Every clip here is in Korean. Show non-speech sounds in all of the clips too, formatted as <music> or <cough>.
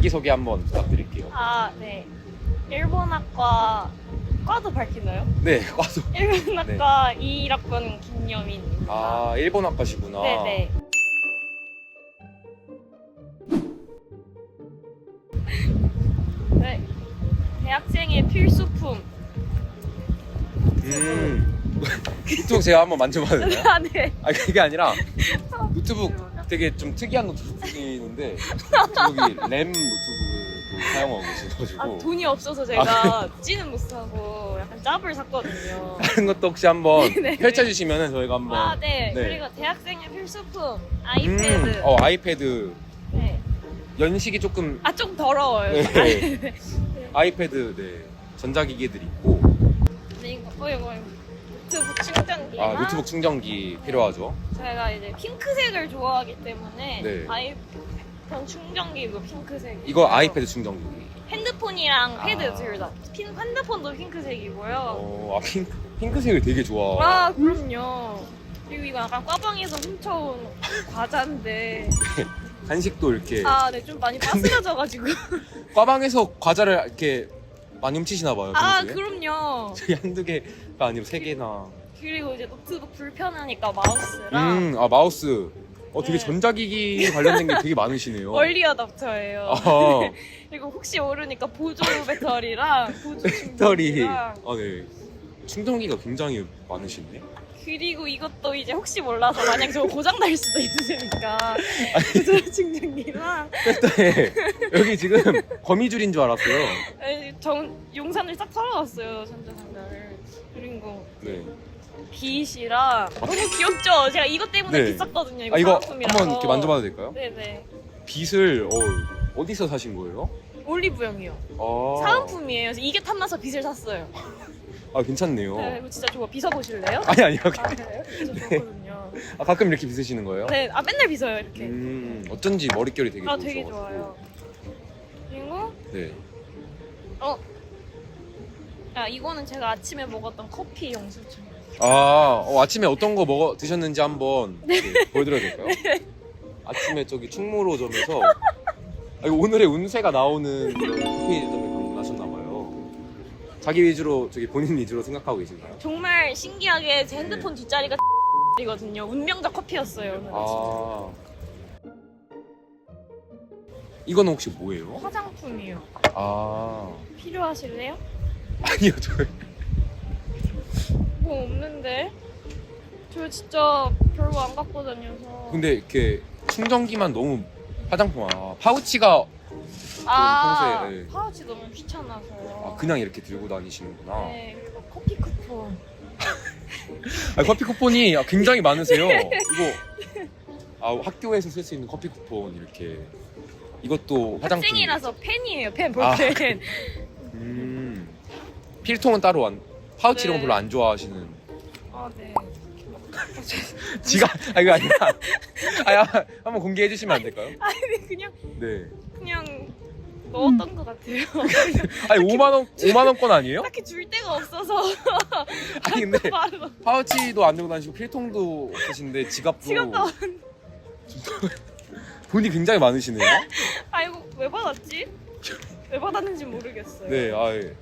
자기소개 한번 부탁드릴게요. 아, 네. 일본학과 과도 밝히나요? 네, <laughs> 과도. 일본학과 2학번 김여민입니다. 아, 일본 학과시구나. 네 네. 네. 대학생의 필수품. 음. <laughs> 노트북 제가 한번 만져봐도 되나요? <laughs> 아, 네. 아, 그게 아니라 노트북 되게 좀 특이한 노트북인데 노트북이 램 노트북을 또 사용하고 계셔가지고 아, 돈이 없어서 제가 찌는 못 사고 약간 짭을 샀거든요. 다른 것도 혹시 한번 <laughs> 네. 펼쳐주시면 저희가 한번 아, 네. 네. 그리고 대학생의 필수품. 아이패드. 음, 어 아이패드 네. 연식이 조금 아, 좀 더러워요. 네. 아이패드 네 전자기기들이 있고 네, 이거, 어, 이거, 이거. 노트북 충전기나 아 노트북 충전기 필요하죠. 제가 이제 핑크색을 좋아하기 때문에 네. 아이폰 충전기도 핑크색. 이거 아이패드 충전기. 핸드폰이랑 패드 아. 둘 다. 핀 핸드폰도 핑크색이고요. 어, 아 핑크 핑크색을 되게 좋아. 와 그럼요. 그리고 이거 약간 과방에서 훔쳐온 과자인데 <laughs> 간식도 이렇게 아 네 좀 많이 빠스려져가지고 과방에서 과자를 이렇게 많이 훔치시나 봐요. 아 평소에? 그럼요. <laughs> 저희 한두 개가 아니고 세 개나. 그리고 이제 노트북 불편하니까 마우스랑 음, 아 마우스. 어, 되게 네. 전자기기 관련된 게 되게 많으시네요. <laughs> 얼리 어답터예요. 아, <laughs> 그리고 혹시 모르니까 보조 배터리랑 보조 배터리. 충전기랑 아, 네. 충전기가 굉장히 많으시네. 그리고 이것도 이제 혹시 몰라서 만약 저거 고장 날 수도 있으니까 보조 충전기랑 네. 여기 지금 거미줄인 줄 알았어요. 에이, 전 용산을 싹 털어놨어요 전자상가를 그리고 네. 빗이랑 너무 귀엽죠? 제가 이것 때문에 네. 비쌌거든요 이거 아, 이거 사은품이라서 한번 이렇게 만져봐도 될까요? 네네 빗을 어, 어디서 사신 거예요? 올리브영이요 아, 사은품이에요 그래서 이게 탐나서 빗을 샀어요 <laughs> 아, 괜찮네요. 네, 이거 진짜 좋아 빗어 보실래요? <laughs> 아니, 아니요. 아 그래요? 진짜 좋거든요 <laughs> 아, 가끔 이렇게 빗으시는 거예요? 네, 아 맨날 빗어요 이렇게 음, 어쩐지 머릿결이 되게 아 좋으셔가지고. 되게 좋아요 그리고 네. 어. 아 이거는 제가 아침에 먹었던 커피 영수증. 아, 어, 아침에 어떤 거 먹어 드셨는지 한번 네. 이렇게 보여드려도 될까요? 아침에 저기 충무로점에서 아, 이거 오늘의 운세가 나오는 그런 커피점에 방문하셨나봐요. 자기 위주로 저기 본인 위주로 생각하고 계신가요? 정말 신기하게 제 네. 핸드폰 뒷자리가 <laughs> 이거든요. 운명적 커피였어요. 오늘 아, 이거는 혹시 뭐예요? 화장품이요. 아, 필요하실래요? <laughs> 아니요, 저 뭐 없는데. 저 진짜 별로 안 갖고 다녀서. 근데 이렇게 충전기만 너무 화장품 아 파우치가 아 평소에, 네. 파우치 너무 귀찮아서요. 아, 그냥 이렇게 들고 다니시는구나. 네 그리고 커피 쿠폰. <laughs> 아, 커피 쿠폰이 굉장히 많으세요. <laughs> 이거 아, 학교에서 쓸 수 있는 커피 쿠폰 이렇게 이것도 화장품. 학생이라서 펜이에요. 펜 아. 볼펜. 음. 필통은 따로 안. 파우치 이런 거 네. 별로 안 좋아하시는. 아 네. <laughs> 지가 아 이거 아니라. 아 한번 공개해 주시면 안 될까요? 아니 그냥 네. 그냥 넣었던 것 같아요. 아니 5만 원 5만 원권 아니에요? 딱히 줄 데가 없어서 <laughs> 아니 근데 바로 파우치도 안 들고 다니시고 필통도 없으신데 지갑도 지갑도 안- 돈이 굉장히 많으시네요. <laughs> 아이고 왜 받았지? 왜 받았는지 모르겠어요. 네, 아 예.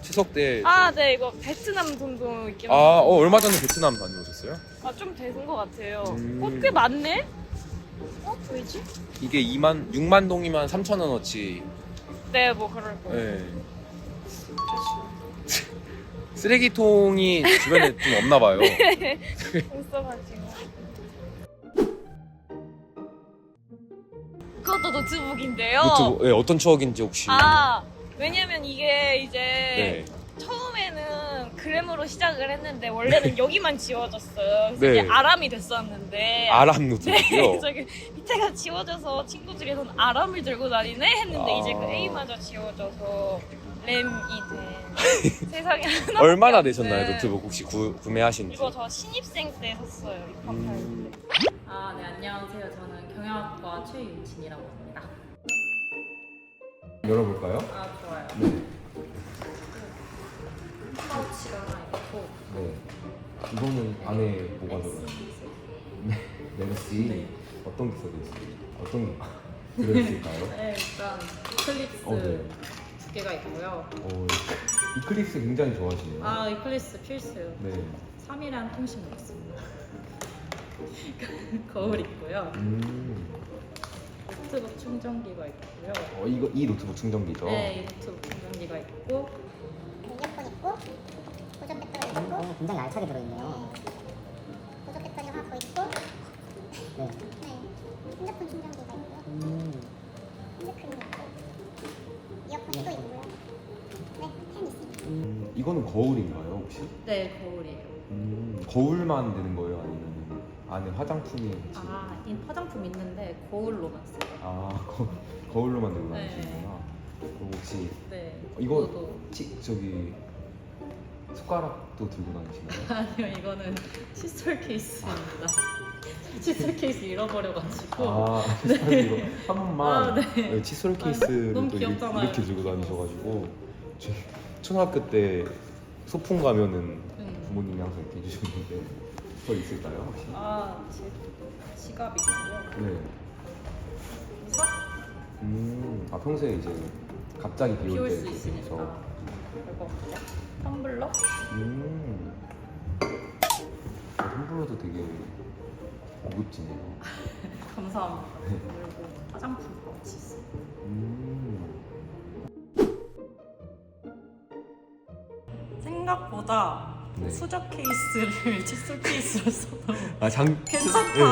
추석 때 아, 네 이거 베트남 돈도 있긴 아, 한데. 어, 얼마 전에 베트남 다녀오셨어요? 아, 좀 되는 것 같아요. 음. 어, 꽤 많네? 어, 왜지? 이게 2만 6만 동이면 3천 원어치. 네, 뭐 그럴 거예요. 예. 쓰레기통이 주변에 좀 없나 봐요. <laughs> <laughs> 없어가지고. 그것도 노트북인데요. 노트북 예, 어떤 추억인지 혹시. 아, 왜냐면 이게 이제 네. 처음에는 그램으로 시작을 했는데 원래는 여기만 지워졌어요. 그래서 네. 이게 아람이 됐었는데 아람 네, 노트북이요. 저기 밑에가 지워져서 친구들에서는 아람을 들고 다니네 했는데 아. 이제 그 A마저 지워져서 램이 된 <laughs> 세상에 하나 얼마나 되셨나요, 노트북 혹시 구, 구매하신 지? 이거 저 신입생 때 샀어요 입학할 음. 때 아, 네, 안녕하세요. 저는 경영학과 최윤진이라고 합니다. 열어볼까요? 아, 좋아요. 네. 파우치가 하나 있고, 네. 이거는 안에 뭐가 들어요? 네. 메르시 어떤 게 써져 있어요? 어떤 게? 들어있을까요? 네, 일단 이클립스 어, 네. 두 개가 있고요. 어, 이클립스 굉장히 좋아하시네요. 아, 이클립스 필수. 네. 3일한 통신 먹습니다. <laughs> 거울 있고요. 음. 노트북 충전기가 있고요. 어, 이거 이 노트북 충전기죠? 네, 이 노트북 충전기가 있고 이어폰 있고 보조 배터리 있고 어, 굉장히 알차게 들어있네요. 보조 배터리 하나 더 있고 네. 네 핸드폰 충전기가 있고요 음, 핸드크림 이어폰이 또 있고요 네 펜 있습니다 음, 이거는 거울인가요 혹시? 네, 거울이에요. 음, 거울만 되는 거예요? 아니면 안에 화장품이 같이? 아, 이 화장품 있는데 거울로만 써요. 아 거, 거울로만 들고 네. 다니시는구나. 그럼 혹시 네. 이거 치, 저기 숟가락도 들고 다니시나요? <laughs> 아니요, 이거는 <laughs> 칫솔 케이스입니다. <laughs> 칫솔 케이스 잃어버려가지고. 아, 이거 한 번만 아, 네. 네, 칫솔 아, 케이스를 너무 또 이렇게, 귀엽잖아요. 이렇게 들고 다니셔가지고 초등학교 때 소풍 가면은 음. 부모님이 항상 이렇게 해주셨는데 더 있을까요 혹시? 아, 지, 지갑 있고요. 네. 삽 음, 아 평소에 이제 갑자기 비올 비올 때 수 이렇게 있으니까. 이거 텀블러? 음. 텀블러도 되게 고급지네요. <laughs> 감사합니다. 그리고 화장품 파우치 있어요. 음. 생각보다 네. 수저 케이스를 <laughs> 칫솔 케이스로 써도 아 장. 괜찮다. 네.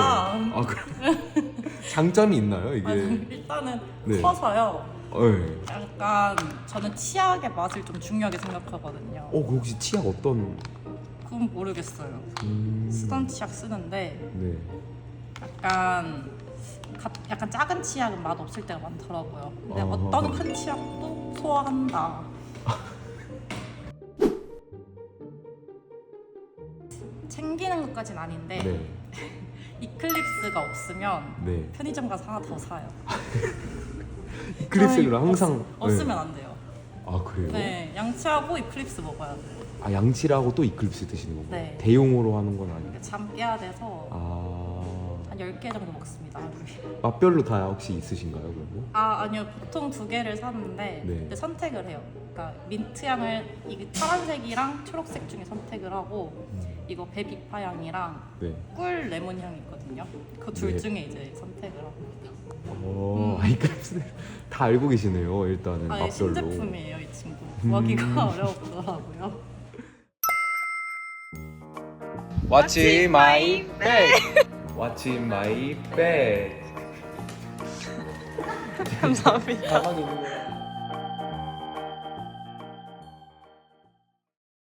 아 그. 장점이 있나요 이게? 아니, 일단은 네. 커서요. 네. 약간 저는 치약의 맛을 좀 중요하게 생각하거든요. 어, 그 혹시 치약 어떤? 그건 모르겠어요. 음... 쓰던 치약 쓰는데 네. 약간 가- 약간 작은 치약은 맛 없을 때가 많더라고요. 근데 아. 어떤 큰 치약도 소화한다. <laughs> 챙기는 것까진 아닌데 네. <laughs> 이클립스가 없으면 네. 편의점 가서 하나 더 사요. <laughs> 이클립스를 항상 없, 없으면 안 돼요. 네. 아 그래요? 네, 양치하고 이클립스 먹어야 돼요. 아 양치라고 또 이클립스 드시는 거고 네. 대용으로 하는 건 아니고. 잠 깨야 돼서 아 한 10개 정도 먹습니다, 하루에. 맛별로 다 혹시 있으신가요 그러면? 아, 아니요. 보통 두 개를 사는데 네. 근데 선택을 해요. 그러니까 민트 향을 이게 파란색이랑 초록색 중에 선택을 하고 이거 베비파 향이랑 네. 꿀 레몬 향이 있거든요. 그 둘 네. 중에 이제 선택을 합니다. 어, 음. 아, 이클립스 다 알고 계시네요 일단은 아, 예, 맛별로. 신제품이에요, 이 친구. 구하기가 음. 어려웠더라고요. What's in my bag? What's in my bag? <laughs> 감사합니다. 가방에 있는 거.